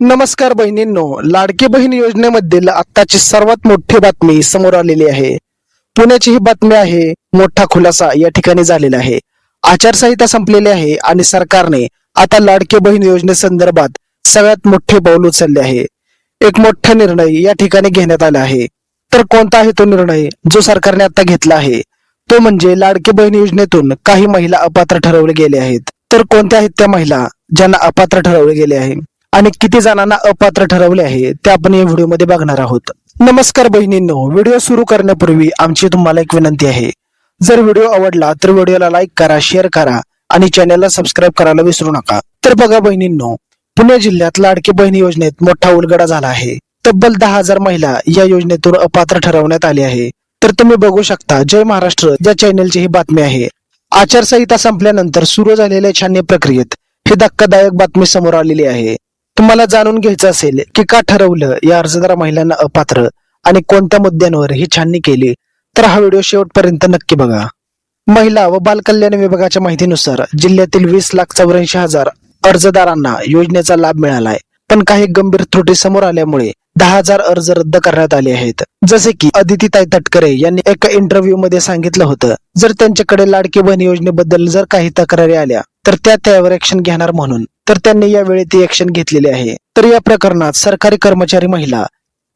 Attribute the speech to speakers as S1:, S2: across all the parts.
S1: नमस्कार बहिणींनो लाडकी बहीण योजनेमधील आत्ताची सर्वात मोठी बातमी समोर आलेली आहे. पुण्याची ही बातमी आहे मोठा खुलासा या ठिकाणी झालेला आहे. आचारसंहिता संपलेली आहे आणि सरकारने आता लाडकी बहीण योजनेसंदर्भात सगळ्यात मोठे पाऊल उचलले आहे. एक मोठा निर्णय या ठिकाणी घेण्यात आला आहे. तर कोणता आहे तो निर्णय जो सरकारने आता घेतला आहे? तो म्हणजे लाडकी बहीण योजनेतून काही महिला अपात्र ठरवले गेले आहेत. तर कोणत्या आहेत त्या महिला ज्यांना अपात्र ठरवले गेले आहे? आणि किती जणांना अपात्र ठरवले आहे ते आपण या व्हिडिओमध्ये बघणार आहोत. नमस्कार बहिणींनो व्हिडिओ सुरू करण्यापूर्वी आमची तुम्हाला एक विनंती आहे. जर व्हिडिओ आवडला तर व्हिडिओला लाईक करा शेअर करा आणि चॅनलला सबस्क्राईब करायला विसरू नका. तर बघा बहिणींनो पुणे जिल्ह्यात लाडकी बहीण योजनेत मोठा उलगडा झाला आहे. तब्बल दहा हजार महिला या योजनेतून अपात्र ठरवण्यात आली आहे. तर तुम्ही बघू शकता जय महाराष्ट्र या चॅनेलची ही बातमी आहे. आचारसंहिता संपल्यानंतर सुरू झालेल्या छाननी प्रक्रियेत ही धक्कादायक बातमी समोर आलेली आहे. तुम्हाला जाणून घ्यायचं असेल की का ठरवलं या अर्जदार महिलांना अपात्र आणि कोणत्या मुद्द्यांवर ही छाननी केली तर हा व्हिडिओ शेवटपर्यंत नक्की बघा. महिला व बालकल्याण विभागाच्या माहितीनुसार जिल्ह्यातील वीस लाख चौऱ्याऐंशी हजार अर्जदारांना योजनेचा लाभ मिळालाय. पण काही गंभीर त्रुटी समोर आल्यामुळे दहा हजार अर्ज रद्द करण्यात आले आहेत. जसे की अदितीताई तटकरे यांनी एका इंटरव्ह्यू मध्ये सांगितलं होतं जर त्यांच्याकडे लाडकी बहीण योजनेबद्दल जर काही तक्रारी आल्या तर त्या त्यावर ऍक्शन घेणार म्हणून. तर त्यांनी यावेळी ती ऍक्शन घेतलेली आहे. तर या प्रकरणात सरकारी कर्मचारी महिला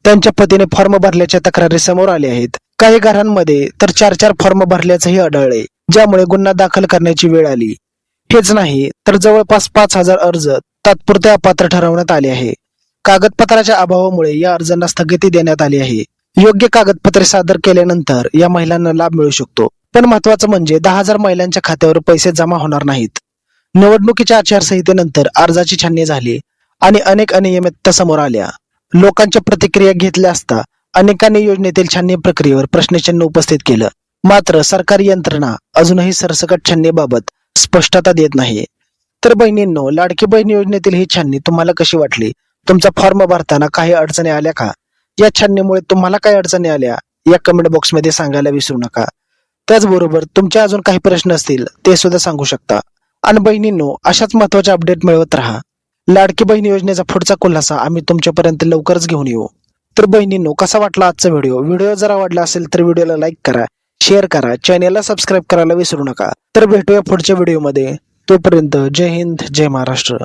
S1: त्यांच्या पतीने फॉर्म भरल्याच्या तक्रारी समोर आल्या आहेत. काही घरांमध्ये तर चार चार फॉर्म भरल्याचंही आढळले ज्यामुळे गुन्हा दाखल करण्याची वेळ आली. हेच नाही तर जवळपास पाच हजार अर्ज तात्पुरते अपात्र ठरवण्यात आले आहे. कागदपत्राच्या अभावामुळे या अर्जांना स्थगिती देण्यात आली आहे. योग्य कागदपत्रे सादर केल्यानंतर या महिलांना लाभ मिळू शकतो. पण महत्वाचं म्हणजे दहा हजार महिलांच्या खात्यावर पैसे जमा होणार नाहीत. निवडणुकीच्या आचारसंहितेनंतर अर्जाची छाननी झाली आणि अनेक अनियमितता समोर आल्या. लोकांच्या प्रतिक्रिया घेतल्या असता अनेकांनी योजनेतील छाननी प्रक्रियेवर प्रश्नचिन्ह उपस्थित केलं. मात्र सरकारी यंत्रणा अजूनही सरसकट छाननीबाबत स्पष्टता देत नाही. तर बहिणींनो लाडकी बहीण योजनेतील ही छाननी तुम्हाला कशी वाटली? तुमचा फॉर्म भरताना काही अडचणी आल्या का? या छाननीमुळे तुम्हाला काही अडचणी आल्या? या कमेंट बॉक्समध्ये सांगायला विसरू नका. त्याचबरोबर तुमचे अजून काही प्रश्न असतील ते सुद्धा सांगू शकता. आणि बहिणींनो अशाच महत्त्वाचे अपडेट मिळवत राहा. लाडकी बहीण योजनेचा पुढचा खुलासा आम्ही तुमच्यापर्यंत लवकरच घेऊन येऊ. तर बहिणींनो कसा वाटला आजचा व्हिडिओ व्हिडिओ जर आवडला असेल तर व्हिडिओला लाईक करा शेअर करा चॅनेलला सबस्क्राईब करायला विसरू नका. तर भेटूया पुढच्या व्हिडिओमध्ये तोपर्यंत जय हिंद जय महाराष्ट्र.